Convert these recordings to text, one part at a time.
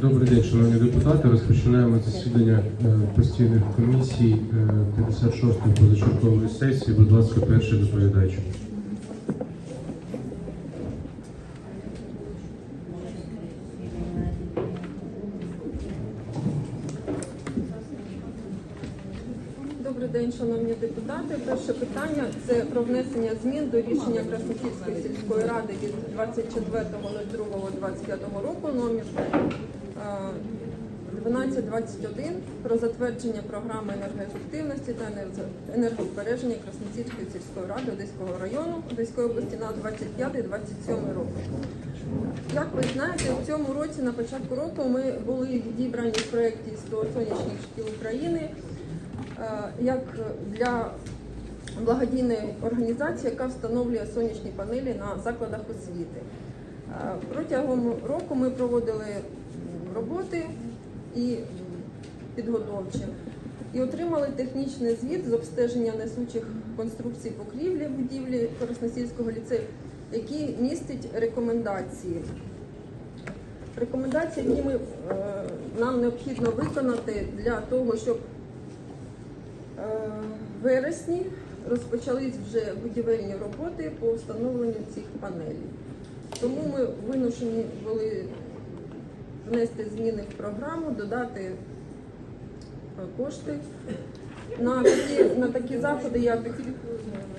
Добрий день, шановні депутати. Розпочинаємо засідання е, постійних комісій е, 56-ї позачергової сесії. Будь ласка, перший доповідач. Добрий день, шановні депутати. Перше питання це про внесення змін до рішення Красносільської сільської ради від 24.02.25 року номер е, 1221 про затвердження програми енергоефективності та енерго- енергозбереження Красносільської сільської ради Одеського району Одеської області на 25-27 роки. Як ви знаєте, у цьому році на початку року ми були відібрані в проєкті 100 сонячних шкіл України е, як для благодійної організації, яка встановлює сонячні панелі на закладах освіти. Е, Протягом року ми проводили роботи і підготовчі і отримали технічний звіт з обстеження несучих конструкцій покрівлі будівлі Красносільського ліцею, який містить рекомендації. Рекомендації, які ми, е, нам необхідно виконати для того, щоб Е, В вересні розпочались вже будівельні роботи по встановленню цих панелей. Тому ми вимушені були внести зміни в програму, додати е, кошти. На такі, на такі заходи я,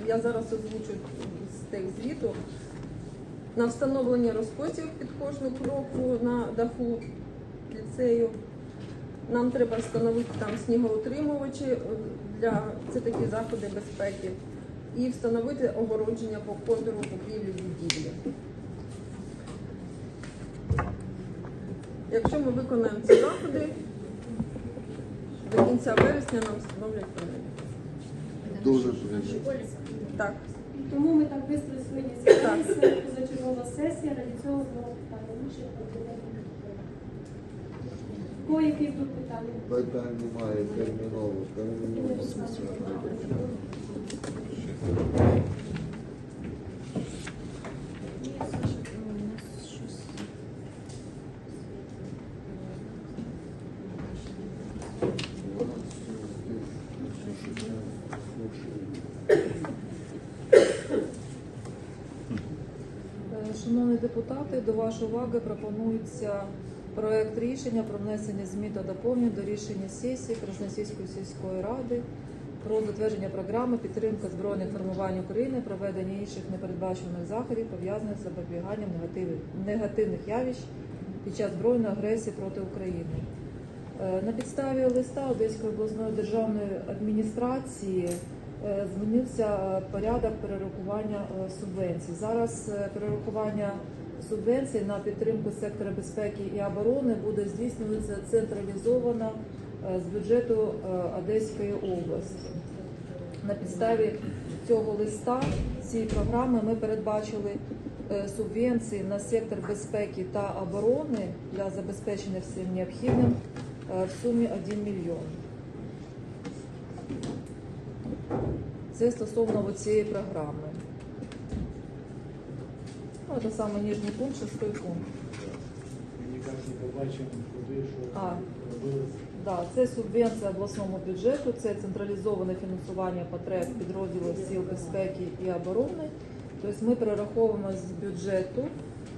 я зараз озвучу з тих звіту. На встановлення розкосів під кожну кроку на даху ліцею. Нам треба встановити там снігоутримувачі для це такі заходи безпеки, і встановити огородження по контуру покрівлі будівлі. Якщо ми виконаємо ці заходи, до кінця вересня нам встановлять панелі. Дуже приємно. Так, Тому ми так швидко сьогодні зібралися, позачергова сесія, раді цього знову питання. Кого якісь тут питання? Питань немає терміново, терміново. Шановні депутати, до вашої уваги пропонується проект рішення про внесення змін та доповнень до рішення сесії Красносільської сільської ради про затвердження програми підтримки збройних формувань України, проведення інших непередбачених заходів, пов'язаних з запобіганням негативних, явищ під час збройної агресії проти України. Е, На підставі листа Одеської обласної державної адміністрації е, змінився е, порядок перерахування субвенцій. Зараз перерахування субвенцій на підтримку сектора безпеки і оборони буде здійснюватися централізовано е, з бюджету е, Одеської області. На підставі цього листа цієї програми ми передбачили е, субвенції на сектор безпеки та оборони для забезпечення всім необхідним в сумі 1 мільйон. Це стосовно цієї програми. Ну, це саме ніжній пункт, шостий пункт. А. Да, це субвенція обласному бюджету, це централізоване фінансування потреб підрозділів сил безпеки і оборони. Тобто ми перераховуємо з бюджету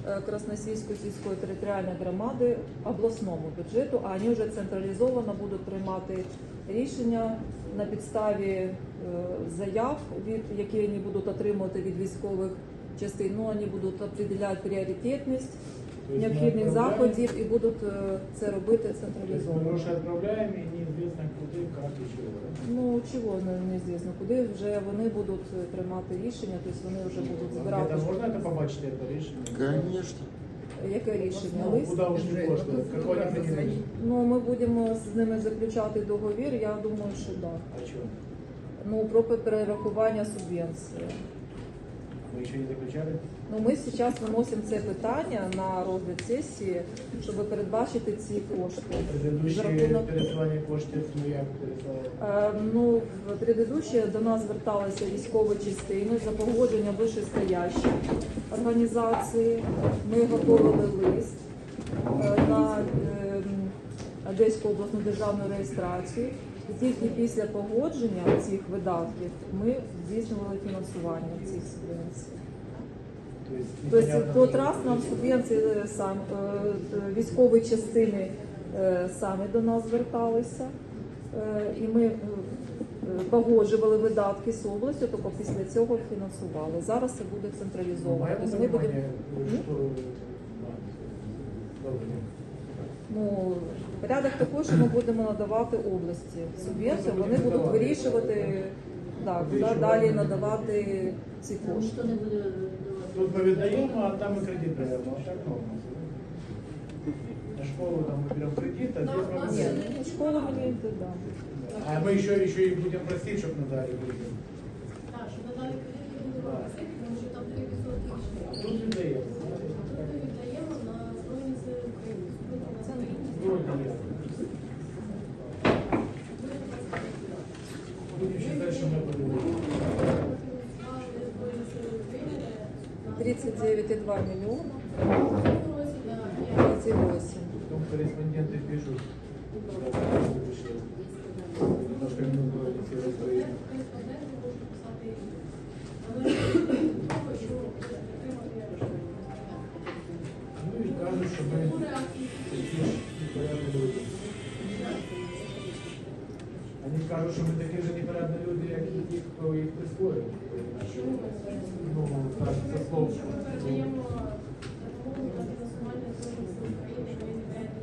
е, Красносільської сільської територіальної громади обласному бюджету, а вони вже централізовано будуть приймати рішення на підставі е, заяв, які вони будуть отримувати від військових частин. Ну, вони будуть определяти пріоритетність необхідних заходів і будуть е, це робити Тобто ми централізовано. гроші відправляємо і неізвісно куди, як і чого. Ну чого не- неізвісно, куди вже вони будуть е, приймати рішення, тобто вони вже будуть збирати. можна це побачити це рішення? Конечно. Яке рішення? Ну, Лист? куди вони прийняли? Ну ми будемо з ними заключати договір. Я думаю, що так. А чого? Ну про перерахування субвенції. Ви ще не заключали? Ну ми зараз виносимо це питання на розгляд сесії, щоб передбачити ці кошти. Предыдущие рахунок- пересилання коштів, ну як пересилали? Е, Ну, в до нас зверталися військові частини за погодження вищестоящих організацій. Ми готували лист. е, на е, Одеську обласну державну реєстрацію. І тільки після погодження цих видатків ми здійснювали фінансування цих субвенцій. Тобто непонятно, тот раз нам субвенції е, сам е, військові частини е, самі до нас зверталися, е, і ми е, е, погоджували видатки з областю, тільки після цього фінансували. Зараз це буде централізовано. Тобто ми будемо. ну порядок такий, що ми будемо надавати області субвенцію. Вони будуть вирішувати так, да, далі надавати ці кошти. Тут ми віддаємо, а там і кредит даємо. А так норма. На школу там мы берем кредит, а здесь мы Ні, берем. ну, школа мені да. А мы еще, еще и будем просить, чтобы мы дали кредит. Так, щоб надали кредит, 9,2 мільйона. Корреспонденты пишут. Ну и кажут, что мы такие непорядные люди. Они кажут, что мы такие ті, хто їх присвоїв. Ну, так, це слово.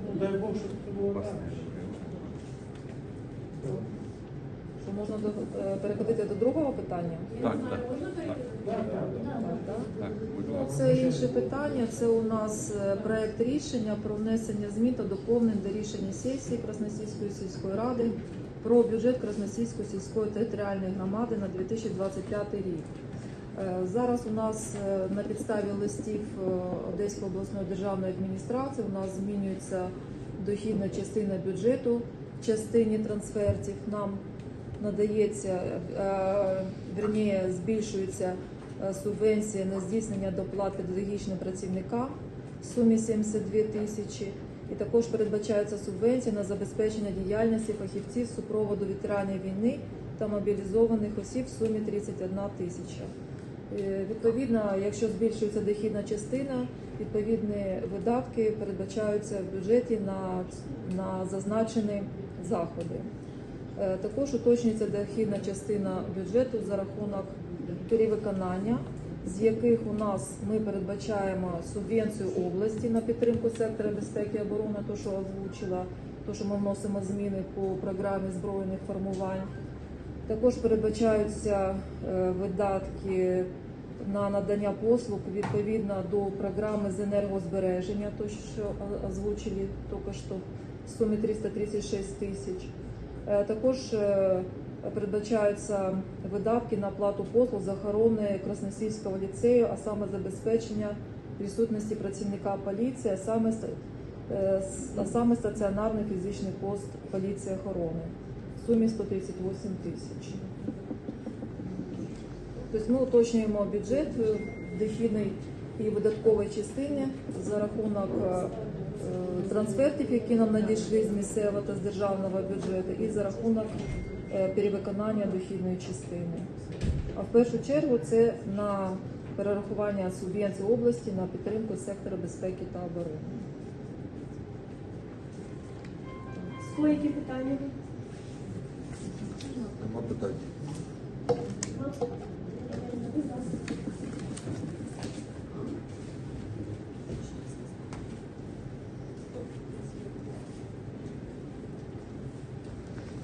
Ну, дай Бог, щоб це було так. Що можна до- е, переходити до другого питання? Так, так. Це інше питання. Це у нас е, проект рішення про внесення змін та доповнень до рішення сесії Красносільської сільської ради про бюджет Красносільської сільської територіальної громади на 2025 рік. Е, Зараз у нас е, на підставі листів е, Одеської обласної державної адміністрації у нас змінюється дохідна частина бюджету частині трансфертів. Нам надається, е, збільшується субвенція на здійснення доплат педагогічним працівникам в сумі 72 тисячі. І також передбачається субвенція на забезпечення діяльності фахівців супроводу ветеранів війни та мобілізованих осіб в сумі 31 тисяча. Е, Відповідно, якщо збільшується дохідна частина, відповідні видатки передбачаються в бюджеті на, на зазначені заходи. Е, Також уточнюється дохідна частина бюджету за рахунок перевиконання, з яких у нас ми передбачаємо субвенцію області на підтримку сектора безпеки і оборони, то що озвучила, то що ми вносимо зміни по програмі збройних формувань. Також передбачаються е, видатки на надання послуг відповідно до програми з енергозбереження, то що озвучили тільки що в сумі 336 тисяч. Е, Також е, передбачаються видатки на плату послуг з охорони Красносільського ліцею, а саме забезпечення присутності працівника поліції, а саме, е, а саме стаціонарний фізичний пост поліції охорони в сумі 138 тисяч. Тобто ми уточнюємо бюджет в дохідній і видатковій частині за рахунок е, е, трансфертів, які нам надійшли з місцевого та з державного бюджету, і за рахунок перевиконання дохідної частини. А в першу чергу це на перерахування субвенцій області на підтримку сектора безпеки та оборони. Які питання? Нема питань.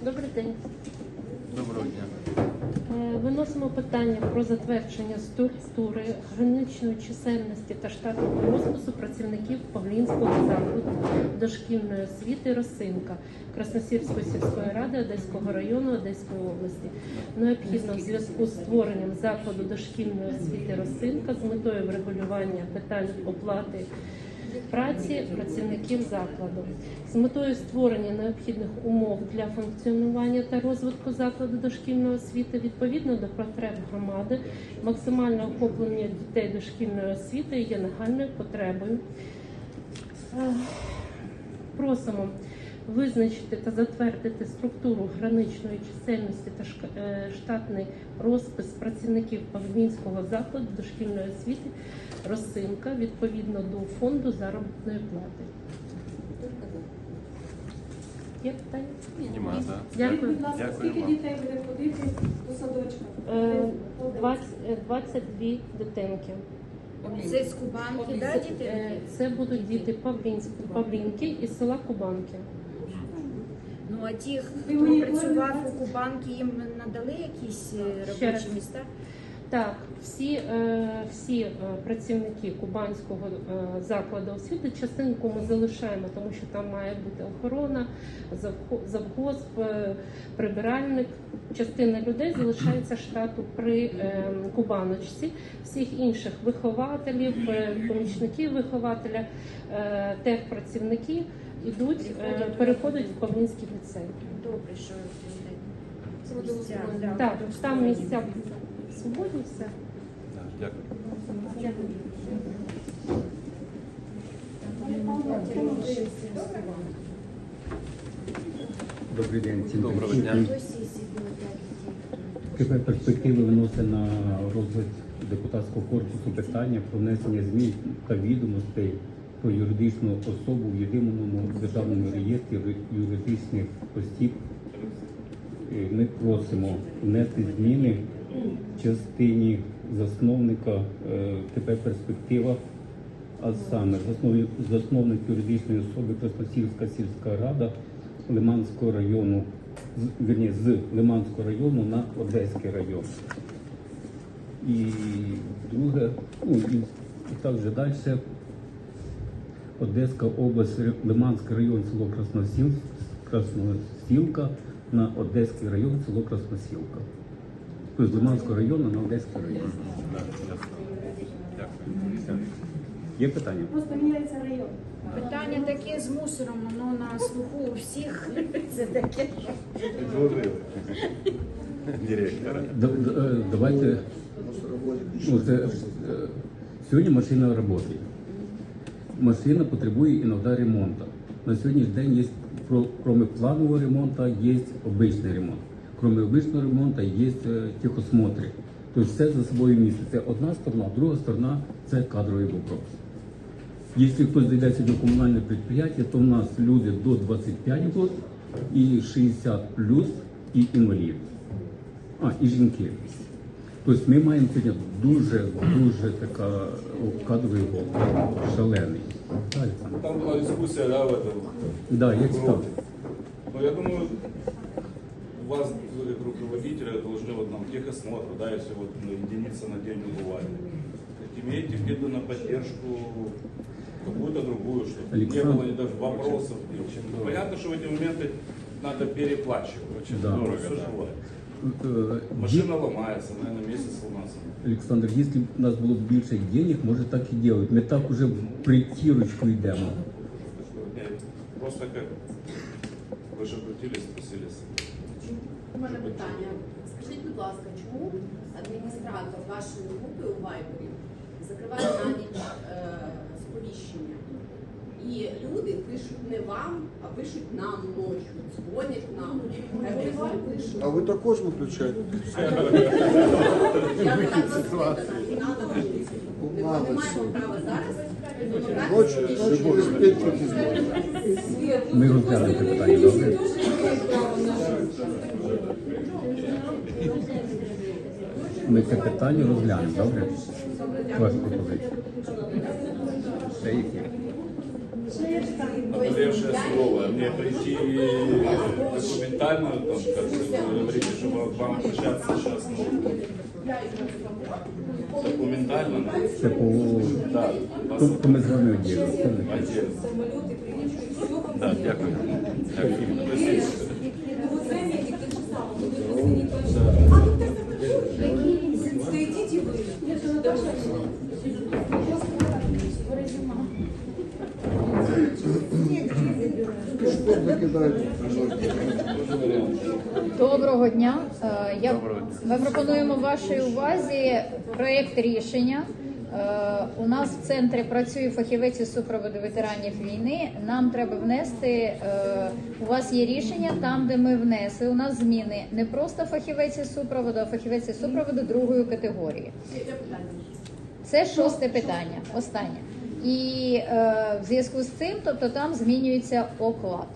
Добрий день. Доброго дня. Е, Виносимо питання про затвердження структури, граничної чисельності та штатного розпису працівників Павлінського закладу дошкільної освіти Росинка Красносільської сільської ради Одеського району Одеської області. Необхідно в зв'язку з створенням закладу дошкільної освіти Росинка з метою врегулювання питань оплати праці працівників закладу з метою створення необхідних умов для функціонування та розвитку закладу дошкільної освіти відповідно до потреб громади, максимальне охоплення дітей дошкільної освіти є нагальною потребою. Е, Просимо визначити та затвердити структуру граничної чисельності та е, штатний розпис працівників Павлінського закладу дошкільної освіти Росинка відповідно до фонду заробітної плати. Є питання? Нема, да? Дякую. Скільки дітей буде ходити до садочка? Е, 20, е, 22 дитинки. Це з Кубанки, да, діти? Е, Це будуть діти Павлінки із села Кубанки. Ну а ті, хто працював у Кубанки, їм надали якісь е, робочі міста? Так, всі, е, всі е, працівники Кубанського закладу освіти частинку ми залишаємо, тому що там має бути охорона, завгосп, прибиральник. Частина людей залишається штату при Кубаночці. Всіх інших вихователів, помічників вихователя, техпрацівники ідуть, е, переходять в Павлінський ліцей. Добре, що Це місця. Так, там місця свободні все. Дякую. Дякую. Добрий день, всім Доброго дня. КП перспективи виносить на розгляд депутатського корпусу питання про внесення змін та відомостей про юридичну особу в єдиному державному реєстрі юридичних осіб. Е, Ми просимо внести зміни в частині засновника е, КП перспектива, а саме засновник, юридичної особи Красносільська сільська рада Лиманського району, вірні, з Лиманського району на Одеський район. І друге, ну і, так вже далі. Одеська область, Лиманський район, село Красносіл, Красносілка на Одеський район, село Красносілка. Тобто з Лиманського району на Одеський район. Є питання? Просто міняється район. Питання таке з мусором, воно на слуху у всіх. Це таке. Директора. Е, Давайте ну, це, е, сьогодні машина працює. Машина потребує іноді ремонту. На сьогоднішній день є, крім планового ремонту, є обичний ремонт. Крім обичного ремонту, є е, техосмотри. Тобто все за собою містить. Це одна сторона, друга сторона це кадровий вопрос. Якщо хтось зайдеться до комунального підприємства, то в нас люди до 25 років і 60 плюс і інвалід. А, і жінки. Тобто ми маємо сьогодні дуже, дуже така кадровий голод, шалений. Там была дискуссия, да, в этом. Да, я читав. группе. Но я думаю, у вас, вы как руководителя, должны вот нам техосмотр, да, если вот ну, единица на день бывает. Имеете где-то на поддержку какую-то другую, чтобы не Александр. было ни даже вопросов. Понятно, что в эти моменты надо переплачивать. Очень Да. дорого. Все Е, Машина ломается, наверное, месяц сломаться. Олександр, якщо б у нас було б більше денег, може так і робити. Ми так уже в притірочку йдемо. Просто как вы же крутились, спросились. У мене питання. Скажіть, будь ласка, чому адміністратор вашої групи у Вайбері закриває на ніч е, сповіщення? І люди пишуть не вам, а пишуть нам ночі, дзвонять нам. А ви також виключаєте? Я не маємо права зараз Ночі, спіть проти. Ми розглянемо це питання, добре? Ми це питання розглянемо, добре? Ваша пропозиція. Це які? Наболевшее слово. Мне прийти документально, там, как вы говорите, чтобы вам обращаться сейчас, ну, документально, по да, вас тобто ми з вами отдельно. Дякую. Дякую. Доброго дня. Е, Я, Ми пропонуємо вашій увазі проєкт рішення Е, У нас в центрі працює фахівець із супроводу ветеранів війни. Нам треба внести. е, У вас є рішення там, де ми внесли. У нас зміни не просто фахівець із супроводу, а фахівець із супроводу другої категорії. Це шосте питання, останнє. І е, в зв'язку з цим, тобто там змінюється оклад.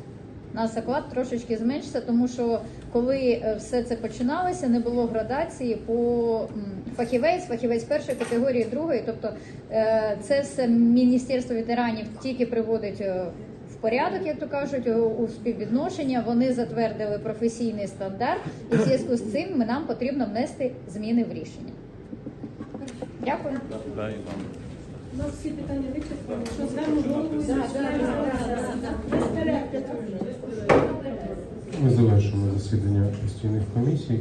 Нас оклад трошечки зменшиться, тому що коли е, все це починалося, не було градації по фахівець, фахівець першої категорії, другої. Тобто е, це все Міністерство ветеранів тільки приводить е, в порядок, як то кажуть, у співвідношення. Вони затвердили професійний стандарт, і в зв'язку з цим нам потрібно внести зміни в рішення. Дякую. Нас всі питання вичерпані. Що звернемо голову і Ми завершимо засідання постійних комісій.